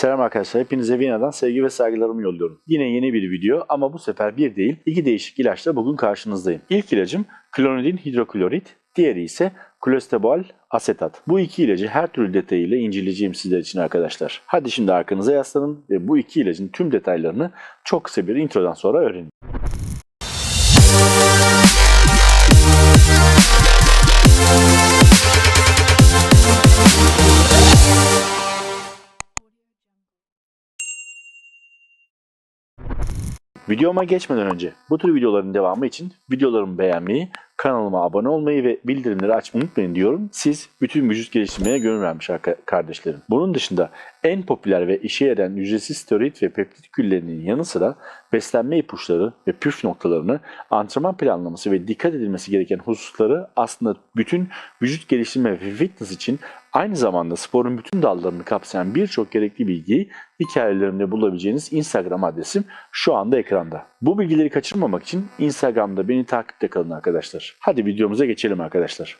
Selam arkadaşlar, hepinize Viyana'dan sevgi ve saygılarımı yolluyorum. Yine yeni bir video ama bu sefer bir değil, iki değişik ilaçla bugün karşınızdayım. İlk ilacım klonidin hidroklorit, diğeri ise klostebol asetat. Bu iki ilacı her türlü detayıyla inceleyeceğim sizler için arkadaşlar. Hadi şimdi arkanıza yaslanın ve bu iki ilacın tüm detaylarını çok kısa bir introdan sonra öğrenin. Videoma geçmeden önce bu tür videoların devamı için videolarımı beğenmeyi, kanalıma abone olmayı ve bildirimleri açmayı unutmayın diyorum. Siz bütün vücut geliştirmeye gönül vermiş kardeşlerim. Bunun dışında en popüler ve işe yarayan ücretsiz steroid ve peptit küllerinin yanı sıra beslenme ipuçları ve püf noktalarını, antrenman planlaması ve dikkat edilmesi gereken hususları aslında bütün vücut geliştirme ve fitness için aynı zamanda sporun bütün dallarını kapsayan birçok gerekli bilgiyi hikayelerimde bulabileceğiniz Instagram adresim şu anda ekranda. Bu bilgileri kaçırmamak için Instagram'da beni takipte kalın arkadaşlar. Hadi videomuza geçelim arkadaşlar.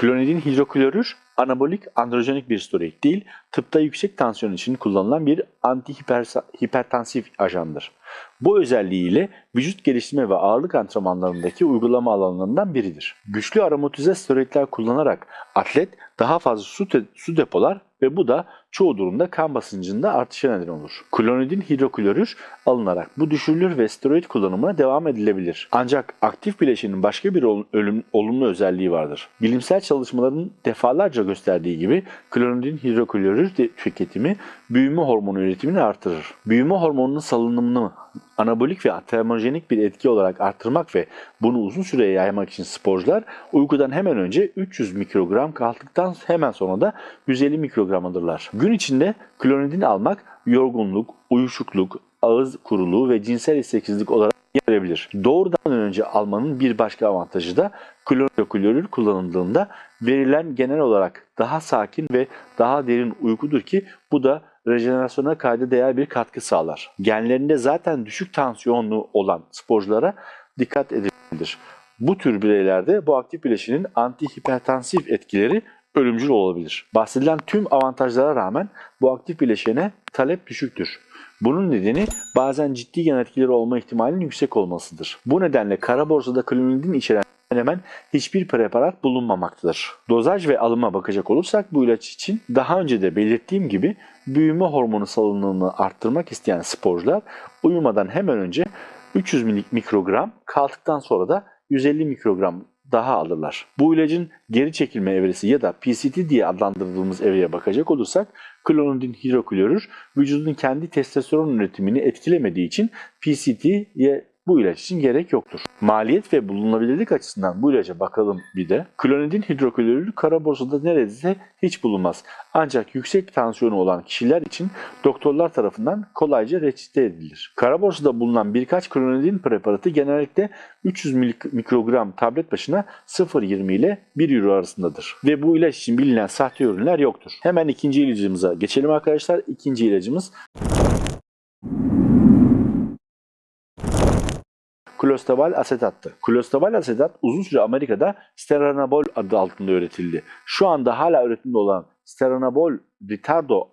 Klonidin hidroklorür anabolik androjenik bir steroid değil, tıpta yüksek tansiyon için kullanılan bir antihipertansif ajandır. Bu özelliğiyle vücut geliştirme ve ağırlık antrenmanlarındaki uygulama alanlarından biridir. Güçlü aromatize steroidler kullanarak atlet daha fazla su, su depolar ve bu da çoğu durumda kan basıncında artışa neden olur. Klonidin hidroklorür alınarak bu düşürülür ve steroid kullanımına devam edilebilir. Ancak aktif bileşenin başka bir ölüm, olumlu özelliği vardır. Bilimsel çalışmaların defalarca gösterdiği gibi klonidin hidroklorür tüketimi büyüme hormonu üretimini artırır. Büyüme hormonunun salınımını anabolik ve termojenik bir etki olarak artırmak ve bunu uzun süreye yaymak için sporcular uykudan hemen önce 300 mikrogram kaldıktan hemen sonra da 150 mikrogram alırlar. Gün içinde klonidin almak yorgunluk, uyuşukluk, ağız kuruluğu ve cinsel isteksizlik olarak gelebilir. Doğrudan önce almanın bir başka avantajı da klorür kullanıldığında verilen genel olarak daha sakin ve daha derin uykudur ki bu da rejenerasyona kayda değer bir katkı sağlar. Genlerinde zaten düşük tansiyonlu olan sporculara dikkat edilebilir. Bu tür bireylerde bu aktif bileşenin antihipertansif etkileri ölümcül olabilir. Bahsedilen tüm avantajlara rağmen bu aktif bileşene talep düşüktür. Bunun nedeni bazen ciddi yan etkileri olma ihtimalinin yüksek olmasıdır. Bu nedenle kara borsada klonidin içeren hemen hiçbir preparat bulunmamaktadır. Dozaj ve alıma bakacak olursak bu ilaç için daha önce de belirttiğim gibi büyüme hormonu salınımını arttırmak isteyen sporcular uyumadan hemen önce 300 milik- mikrogram kalktıktan sonra da 150 mikrogram daha alırlar. Bu ilacın geri çekilme evresi ya da PCT diye adlandırdığımız evreye bakacak olursak klonidin hidroklorür vücudun kendi testosteron üretimini etkilemediği için PCT'ye bu ilaç için gerek yoktur. Maliyet ve bulunabilirlik açısından bu ilaca bakalım bir de. Klonidin hidroklorürü kara borsada neredeyse hiç bulunmaz. Ancak yüksek tansiyonu olan kişiler için doktorlar tarafından kolayca reçete edilir. Kara borsada bulunan birkaç klonidin preparatı genellikle 300 mik- mikrogram tablet başına 0.20 ile 1 euro arasındadır. Ve bu ilaç için bilinen sahte ürünler yoktur. Hemen ikinci ilacımıza geçelim arkadaşlar. İkinci ilacımız klostebol asetattı. Klostebol asetat uzun süre Amerika'da steranabol adı altında üretildi. Şu anda hala üretimde olan steranabol ritardo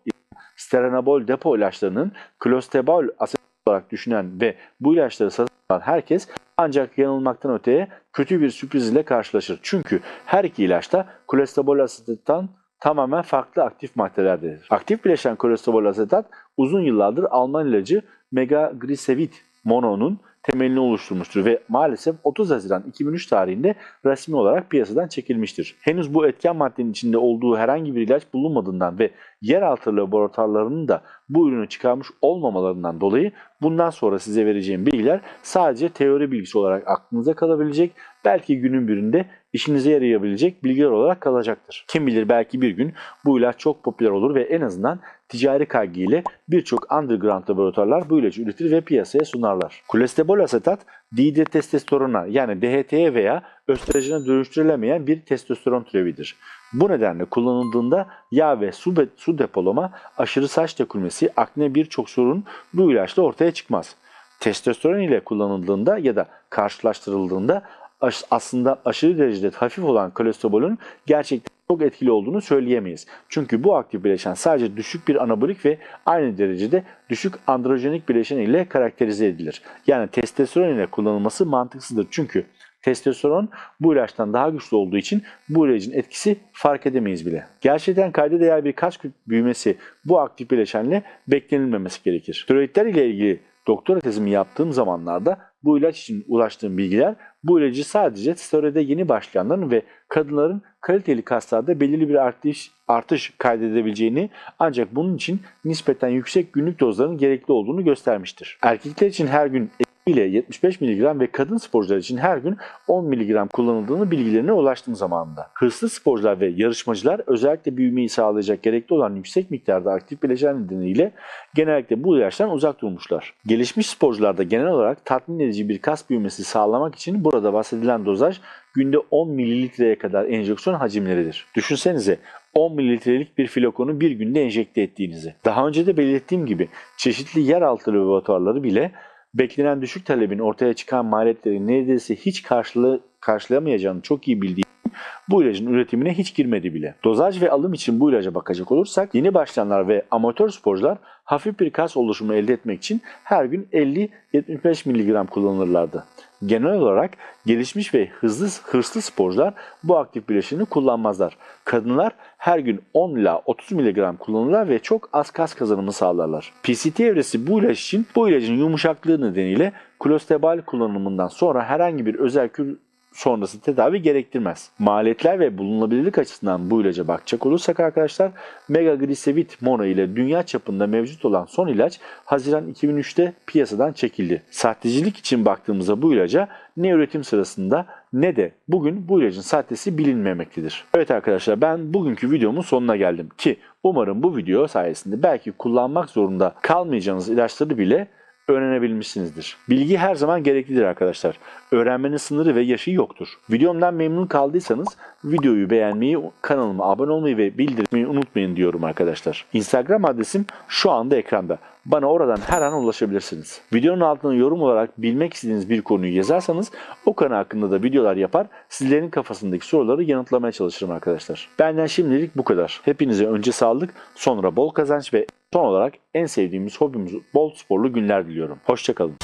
steranabol depo ilaçlarının klostebol asetat olarak düşünen ve bu ilaçları satın alan herkes ancak yanılmaktan öteye kötü bir sürpriz ile karşılaşır. Çünkü her iki ilaçta klostebol asetattan tamamen farklı aktif maddelerdedir. Aktif bileşen klostebol asetat uzun yıllardır Alman ilacı megagricevit mono'nun temelini oluşturmuştur ve maalesef 30 Haziran 2003 tarihinde resmi olarak piyasadan çekilmiştir. Henüz bu etken maddenin içinde olduğu herhangi bir ilaç bulunmadığından ve yeraltı laboratuvarlarının da bu ürünü çıkarmış olmamalarından dolayı bundan sonra size vereceğim bilgiler sadece teori bilgisi olarak aklınıza kalabilecek, belki günün birinde işinize yarayabilecek bilgiler olarak kalacaktır. Kim bilir belki bir gün bu ilaç çok popüler olur ve en azından ticari kaygı ile birçok underground laboratuvarlar bu ilacı üretir ve piyasaya sunarlar. Kolesterol asetat dihidrotestosterona yani DHT'ye veya östrojene dönüştürülemeyen bir testosteron türevidir. Bu nedenle kullanıldığında yağ ve su, su depolama, aşırı saç dökülmesi, akne birçok sorun bu ilaçla ortaya çıkmaz. Testosteron ile kullanıldığında ya da karşılaştırıldığında aş- aslında aşırı derecede hafif olan kolesterolün gerçekten çok etkili olduğunu söyleyemeyiz. Çünkü bu aktif bileşen sadece düşük bir anabolik ve aynı derecede düşük androjenik bileşen ile karakterize edilir. Yani testosteron ile kullanılması mantıksızdır. Çünkü testosteron bu ilaçtan daha güçlü olduğu için bu ilacın etkisi fark edemeyiz bile. Gerçekten kayda değer bir kas büyümesi bu aktif bileşenle beklenilmemesi gerekir. Steroidler ile ilgili doktora tezimi yaptığım zamanlarda bu ilaç için ulaştığım bilgiler bu ilacı sadece steroide yeni başlayanların ve kadınların kaliteli kaslarda belirli bir artış, artış kaydedebileceğini ancak bunun için nispeten yüksek günlük dozların gerekli olduğunu göstermiştir. Erkekler için her gün ile 75 mg ve kadın sporcular için her gün 10 mg kullanıldığını bilgilerine ulaştığım zamanında. Hırslı sporcular ve yarışmacılar özellikle büyümeyi sağlayacak gerekli olan yüksek miktarda aktif bileşen nedeniyle genellikle bu ilaçtan uzak durmuşlar. Gelişmiş sporcularda genel olarak tatmin edici bir kas büyümesi sağlamak için burada bahsedilen dozaj günde 10 mililitreye kadar enjeksiyon hacimleridir. Düşünsenize 10 mililitrelik bir flakonu bir günde enjekte ettiğinizi. Daha önce de belirttiğim gibi çeşitli yeraltı laboratuvarları bile beklenen düşük talebin ortaya çıkan maliyetleri neredeyse hiç karşıla, karşılayamayacağını çok iyi bildiği bu ilacın üretimine hiç girmedi bile. Dozaj ve alım için bu ilaca bakacak olursak yeni başlayanlar ve amatör sporcular hafif bir kas oluşumu elde etmek için her gün 50-75 mg kullanırlardı. Genel olarak gelişmiş ve hızlı hırslı sporcular bu aktif bileşeni kullanmazlar. Kadınlar her gün 10 ila 30 mg kullanırlar ve çok az kas kazanımı sağlarlar. PCT evresi bu ilaç için bu ilacın yumuşaklığı nedeniyle klostebal kullanımından sonra herhangi bir özel sonrası tedavi gerektirmez. Maliyetler ve bulunabilirlik açısından bu ilaca bakacak olursak arkadaşlar Megaglisevit Mono ile dünya çapında mevcut olan son ilaç Haziran 2003'te piyasadan çekildi. Sahtecilik için baktığımızda bu ilaca ne üretim sırasında ne de bugün bu ilacın sahtesi bilinmemektedir. Evet arkadaşlar ben bugünkü videomun sonuna geldim ki umarım bu video sayesinde belki kullanmak zorunda kalmayacağınız ilaçları bile öğrenebilmişsinizdir. Bilgi her zaman gereklidir arkadaşlar. Öğrenmenin sınırı ve yaşı yoktur. Videomdan memnun kaldıysanız videoyu beğenmeyi, kanalıma abone olmayı ve bildirmeyi unutmayın diyorum arkadaşlar. Instagram adresim şu anda ekranda. Bana oradan her an ulaşabilirsiniz. Videonun altına yorum olarak bilmek istediğiniz bir konuyu yazarsanız o konu hakkında da videolar yapar, sizlerin kafasındaki soruları yanıtlamaya çalışırım arkadaşlar. Benden şimdilik bu kadar. Hepinize önce sağlık, sonra bol kazanç ve son olarak en sevdiğimiz hobimiz bol sporlu günler diliyorum. Hoşçakalın.